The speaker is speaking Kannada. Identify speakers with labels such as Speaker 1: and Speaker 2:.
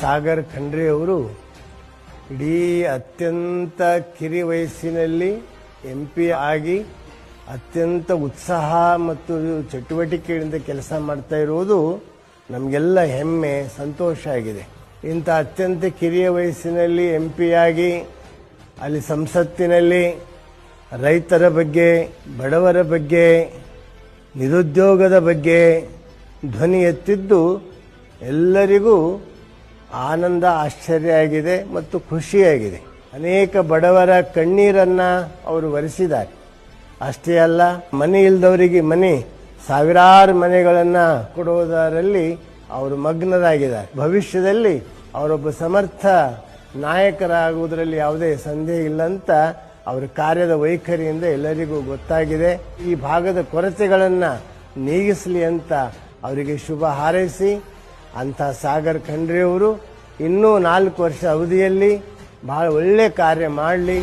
Speaker 1: ಸಾಗರ್ ಖಂಡ್ರೆ ಅವರು ಇಡೀ ಅತ್ಯಂತ ಕಿರಿ ವಯಸ್ಸಿನಲ್ಲಿ ಎಂ ಪಿ ಆಗಿ ಅತ್ಯಂತ ಉತ್ಸಾಹ ಮತ್ತು ಚಟುವಟಿಕೆಯಿಂದ ಕೆಲಸ ಮಾಡ್ತಾ ಇರುವುದು ನಮಗೆಲ್ಲ ಹೆಮ್ಮೆ, ಸಂತೋಷ ಆಗಿದೆ. ಇಂಥ ಅತ್ಯಂತ ಕಿರಿಯ ವಯಸ್ಸಿನಲ್ಲಿ ಎಂ ಆಗಿ, ಅಲ್ಲಿ ಸಂಸತ್ತಿನಲ್ಲಿ ರೈತರ ಬಗ್ಗೆ, ಬಡವರ ಬಗ್ಗೆ, ನಿರುದ್ಯೋಗದ ಬಗ್ಗೆ ಧ್ವನಿ ಎತ್ತಿದ್ದು ಎಲ್ಲರಿಗೂ ಆನಂದ, ಆಶ್ಚರ್ಯ ಆಗಿದೆ ಮತ್ತು ಖುಷಿಯಾಗಿದೆ ಅನೇಕ ಬಡವರ ಕಣ್ಣೀರನ್ನ ಅವರು ಒರೆಸಿದ್ದಾರೆ. ಅಷ್ಟೇ ಅಲ್ಲ, ಮನೆ ಇಲ್ಲದವರಿಗೆ ಮನೆ, ಸಾವಿರಾರು ಮನೆಗಳನ್ನ ಕೊಡುವುದರಲ್ಲಿ ಅವರು ಮಗ್ನರಾಗಿದ್ದಾರೆ. ಭವಿಷ್ಯದಲ್ಲಿ ಅವರೊಬ್ಬ ಸಮರ್ಥ ನಾಯಕರಾಗುವುದರಲ್ಲಿ ಯಾವುದೇ ಸಂದೇಹ ಇಲ್ಲ ಅಂತ ಅವರ ಕಾರ್ಯದ ವೈಖರಿಯಿಂದ ಎಲ್ಲರಿಗೂ ಗೊತ್ತಾಗಿದೆ. ಈ ಭಾಗದ ಕೊರತೆಗಳನ್ನು ನೀಗಿಸಲಿ ಅಂತ ಅವರಿಗೆ ಶುಭ ಹಾರೈಸಿ ಅಂಥ ಸಾಗರ್ ಖಂಡ್ರೆ ಅವರು ಇನ್ನೂ ನಾಲ್ಕು ವರ್ಷ ಅವಧಿಯಲ್ಲಿ ಬಹಳ ಒಳ್ಳೆ ಕಾರ್ಯ ಮಾಡಲಿ.